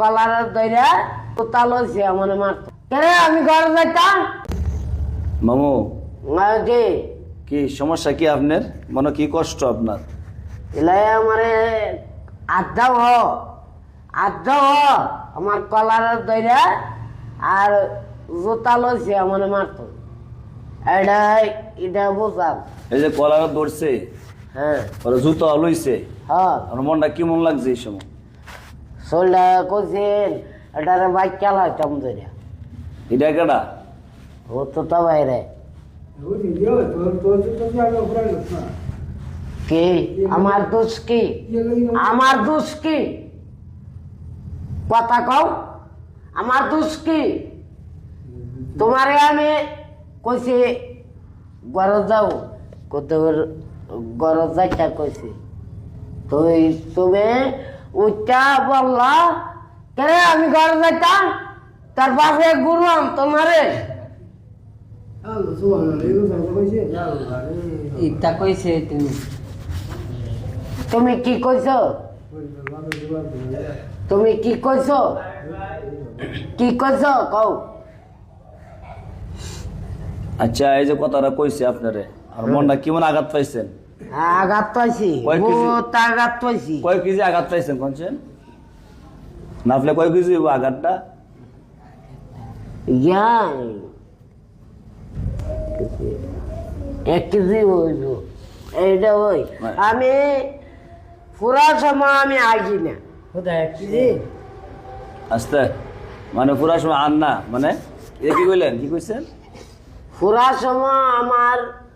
কলার দইরা আমার মারতো। কেরে আমি ঘরে যাইতাম? মামু। কি সমস্যা কি আপনার? মনে কি কষ্ট আপনার? এলাই আমারে আড্ডা হ। আড্ডা হ। আমার কলার দইরা আর জোতা লইছে আমার মারতো। এটা এটা বুঝাম এই যে কলার ধরছে হ্যাঁ। ওরা জুতো লইছে। হ্যাঁ। আমার মনটা কেমন লাগছে এই সময়? সোলটা কইছেন এটারে বাইক চালাইতাম ধরে? এটা কেডা? ও তো তা বাইরে। কি? আমার দোষ কি? আমার দোষ কি? কথা কও। আমার দোষ কি? তোমারে আমি কইছি ঘর যাও। কত ঘর যাইটা কইছি। তুই তুমি উঠটা বললা কেন আমি ঘরে যাইতাম? তার পাশে গুরুম তোমারে? ইটা কইছে তুমি। তুমি কি কইছো? তুমি কি কইছো? কি কইছো? কও। আচ্ছা এই যে কথাটা কইছে আপনারে আর মনটা কেমন আঘাত পাইছেন? আঘাত পাইছি বহুত আঘাত পাইছি। কয় কেজি আঘাত পাইছেন কনছেন নাফলে কয় কেজি আঘাতটা? ইয়া। এক কেজি হইল এইটা ওই। মানে- আমি পুরা সময় আমি আইছি না। কোথায়? এক কেজি? আস্তে। মানে পুরা সময় আন না? মানে এ কি কইলেন? কি কইছেন? পুরা সময় আমার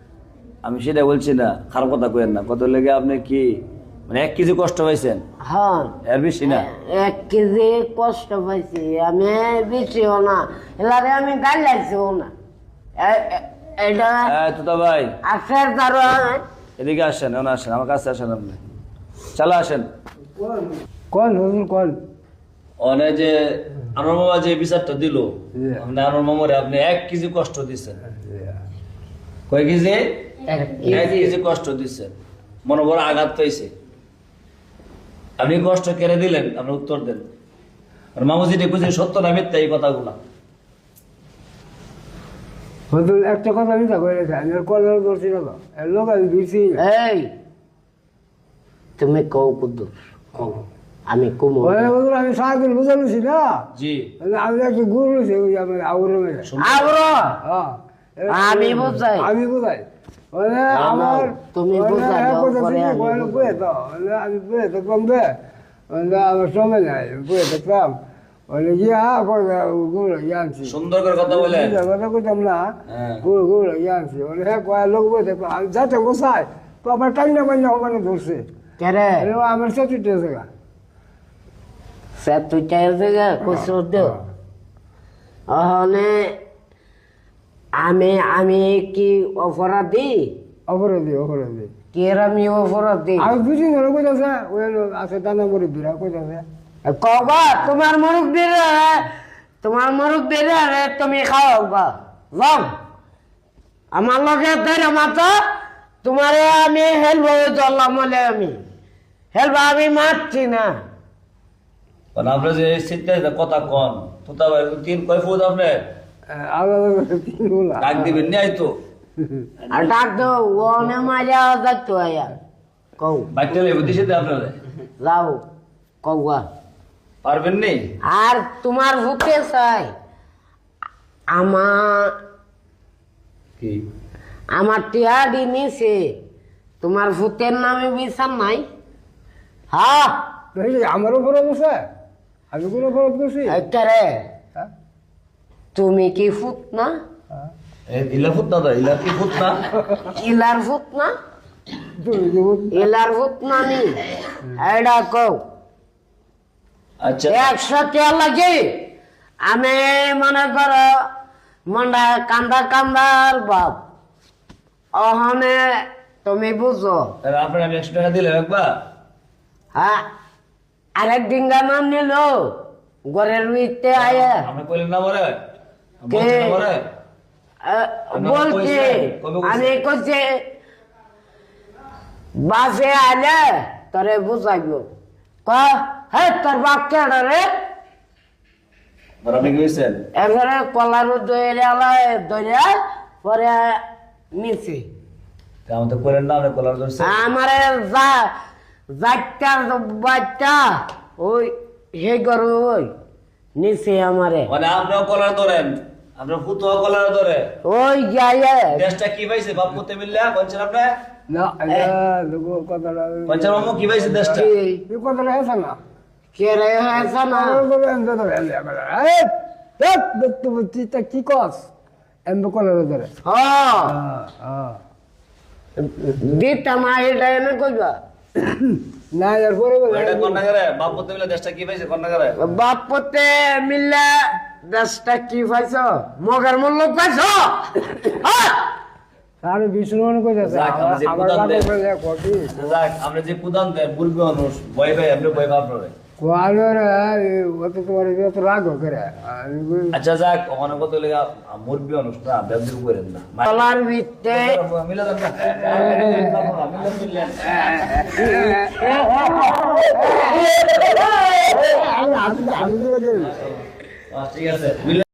আমি সেটা বলছি না খারাপ কথা কইেন না। কত লেগে আপনি কি মানে এক কেজি কষ্ট পাইছেন? হ্যাঁ। এর বেশি না? এক কেজি কষ্ট পাইছি আমি বেশিও না। এলারে আমি গাল লাগছিও না এটা হ্যাঁ তুতা ভাই। আখের দ্বারা এদিকে আসেন এখন আসেন আমার কাছে আসেন আপনি। চালা আসেন। কোন হুজুর কোন অনে যে আনোর মামা যে বিচারটা দিল আপনি আনোর মামারে আপনি এক কেজি কষ্ট দিচ্ছেন কয় কেজি? কষ্ট দিচ্ছেন মনে বড় আঘাত পাইছে। আপনি কষ্ট কেড়ে দিলেন আপনি উত্তর দেন। আর বুঝে সত্য না মিথ্যা এই কথাগুলা। হুজুর একটা কথা আমি কই আমি আর কলার ধরছি না তো। লোক আমি দিছি এই তুমি কও কুদ্দুর আমি কুমো। ওরে আমি সারাদিন বুঝালুছি না। জি। আমি একটু গুরু আগ্রহ হ্যাঁ। আমি বুঝাই। আমি বুঝাই। আমার তুমি হ্যাঁ আমি কইয়ে দেখলাম দে। আমার সময় নাই ওরে গিয়া করে গুলো জানছি সুন্দর করে কথা বলেন কথা কইতাম না। গুলো গুলো জানছি হ্যাঁ কয় লোক বই দেখলাম আমি যাতে গোসাই তো আমার টাইনা মাইনা ওখানে ধরছে। কেরে? আমার চতুর্থ জায়গা। চাই থেকে কইছো দেও অহনে আমি আমি কি অপরাধী? অপরাধী অপরাধী। কি আমি অপরাধী? আমি বুঝি না কইতাছে ওই আছে দানা মরি বিরা কইতাছে কবা তোমার মুরুখ বেড়ে তোমার মুরুখ বেড়ে তুমি খাও গা যাও। আমার লগে ধরে মাতো তোমারে আমি হেলবো চললাম বলে আমি। হেলবো আমি মারছি না। কারণ আপনি যে চিন্তা কথা কন। তুতা ভাই তিন কয় ফুট আপনি? আলাদা করে তিনগুলা ডাক দিবেন নি তো আর ডাক দো ওনে মাঝে যাচ্ছো আয়া। কৌ বাইকটা লেবে দিছে দে আপনারে। যাও কৌগা পারবেন নি? আর তোমার চাই। আমার কি? আমার টিয়াডি নিছে তোমার ভূতের নামে বিচার নাই। হ্যাঁ আমার উপরে বসে আমি কোনো অপরাধ করছি? একটা রে? তুমি কি ফুট না ইলা ফুট না ইলা কি ফুট না ইলার ফুট না ইলার ফুট না? নি এটা কও। আচ্ছা। একশো টিয়া লাগে? আমি মনে করো মন্ডা কান্দা কান্দার বাপ। অহনে তুমি বুঝো। আপনার আমি একশো টাকা দিলাম একবার। হ্যাঁ আরেক ডিঙ্গা নাম নিল। ঘরের উইতে আয়া। আপনি কইলেন না মরে। বলছি? আমি কইছে বাসে আলে তোরে বুঝাইব। ক? হে তোর বাপ কেডা রে? এরপরে কলার দইরে আলায় দইরে পরে নিছি তো করেন না কলার ধরছেন আমারে যা যাইটা বাচ্চা ওই হে গরু ওই নিছে আমারে। মানে আপনিও কলার ধরেন? আপনার ফুতুয়া কলার ধরে ওই যাইয়ে দেশটা কি পাইছে? বাপ পুতে মিললে কইছেন আপনি? না মামু কি পাইছে দেশটা? কথাটা আছে না? কে রে হয়েছে না? কি কস? এমনি কলার ধরে হ দিতা মা এটা এনে কইবা। না এরপরে এটা কন্যাগারে বাপ পুতে মিলে দেশটা কি পাইছে কন্যাগারে? বাপতে মিললে দেশটা কি পাইছ? মগের মূল্য পাইছ? আমি বিষ্ণু মনে করতেছে যাক, আমরা যে প্রধান দেন মুরগি মানুষ ভয় ভাই আপনি ভয় পাবেন রাগ করে আমি বলি, আচ্ছা যাক ওখানে কত লেগে মুরগি মানুষ ব্যবসা করেন না ভিত্তে মিলে ঠিক আছে